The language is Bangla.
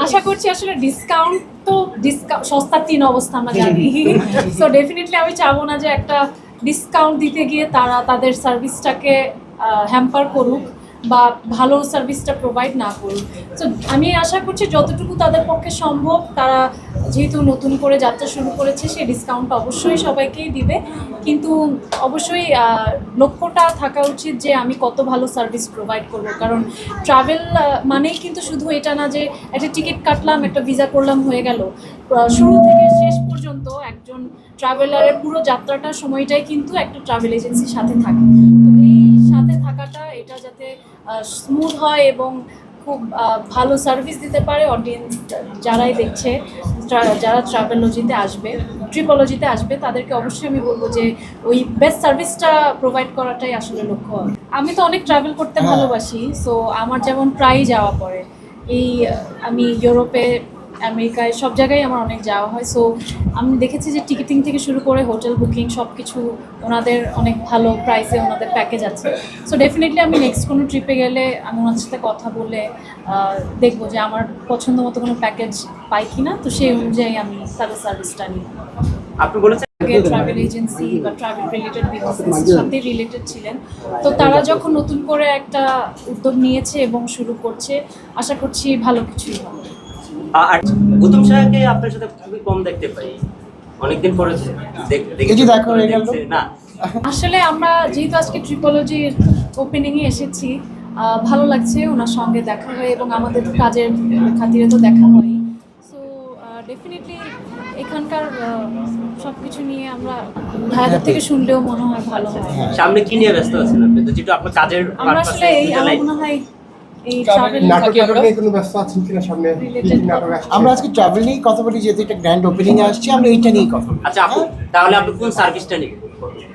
আশা করছি আসলে ডিসকাউন্ট তো ডিসকাউন্ট সস্তার তিন অবস্থা আমরা জানি। সো ডেফিনেটলি আমি চাবো না যে একটা ডিসকাউন্ট দিতে গিয়ে তারা তাদের সার্ভিসটাকে হ্যাম্পার করুক। বা ভালো সার্ভিসটা প্রোভাইড না করুক। তো আমি আশা করছি যতটুকু তাদের পক্ষে সম্ভব, তারা যেহেতু নতুন করে যাত্রা শুরু করেছে, সেই ডিসকাউন্ট অবশ্যই সবাইকেই দিবে। কিন্তু অবশ্যই লক্ষ্যটা থাকা উচিত যে আমি কত ভালো সার্ভিস প্রোভাইড করব। কারণ ট্রাভেল মানেই কিন্তু শুধু এটা না যে একটা টিকিট কাটলাম, একটা ভিসা করলাম, হয়ে গেল। শুরু থেকে শেষ পর্যন্ত একজন ট্রাভেলারের পুরো যাত্রাটার সময়টাই কিন্তু একটা ট্রাভেল এজেন্সির সাথে থাকে। তো এই স্মুথ হয় এবং খুব ভালো সার্ভিস দিতে পারে অডিয়েন্স যারাই দেখছে যারা ট্রাভেলজিতে আসবে ট্রিপোলজিতে আসবে তাদেরকে অবশ্যই আমি বলব যে ওই বেস্ট সার্ভিসটা প্রোভাইড করাটাই আসলে লক্ষ্য আমি তো অনেক ট্রাভেল করতে হ্যাঁ। ভালোবাসি সো আমার যেমন প্রায়ই যাওয়া পড়ে এই আমি ইউরোপে আমেরিকায় সব জায়গায় আমার অনেক যাওয়া হয়। সো আমি দেখেছি যে টিকিটিং থেকে শুরু করে হোটেল বুকিং সব কিছু ওনাদের অনেক ভালো প্রাইসে ওনাদের প্যাকেজ আছে। সো ডেফিনেটলি আমি নেক্সট কোনো ট্রিপে গেলে আমি ওনার সাথে কথা বলে দেখব যে আমার পছন্দ মতো কোনো প্যাকেজ পাই কি না তো সেই অনুযায়ী আমি তাদের সার্ভিসটা নিই। আপনি বলেছেন আগে ট্রাভেল এজেন্সি বা ট্রাভেল রিলেটেড বিজনেসের সাথে রিলেটেড ছিলেন। তো তারা যখন নতুন করে একটা উদ্যোগ নিয়েছে এবং শুরু করছে আশা করছি ভালো কিছুই হবে। আর গৌতম সাহাকে আপনার সাথে খুবই কম দেখতে পাই। অনেকদিন পরে দেখেছি। দেখো, এই গেল। দেখছি- না। আসলে আমরা যেহেতু আজকে ট্রিপোলজির ওপেনিংয়ে এসেছি ভালো লাগছে ওনার সঙ্গে দেখা হয় এবং আমাদের তো কাজের খাতিরে তো দেখা হয়। সো ডেফিনেটলি এখানকার সব কিছু নিয়ে আমরা ভাইয়াদের থেকে শুনলেও মনে হয় ভালো হয়। সামনে কি নিয়ে ব্যস্ত আছেন আপনি? তো যেটা আপনার কাজের আমরা আসলে এই আমার মনে হয় আমরা। আজকে ট্রাভেল নিয়ে কথা বলি যেহেতু এটা গ্র্যান্ড ওপেনিং আসছে আমরা এইটা নিয়ে কথা বলি আচ্ছা আপু তাহলে আপনি কোন সার্ভিসটা নেবেন?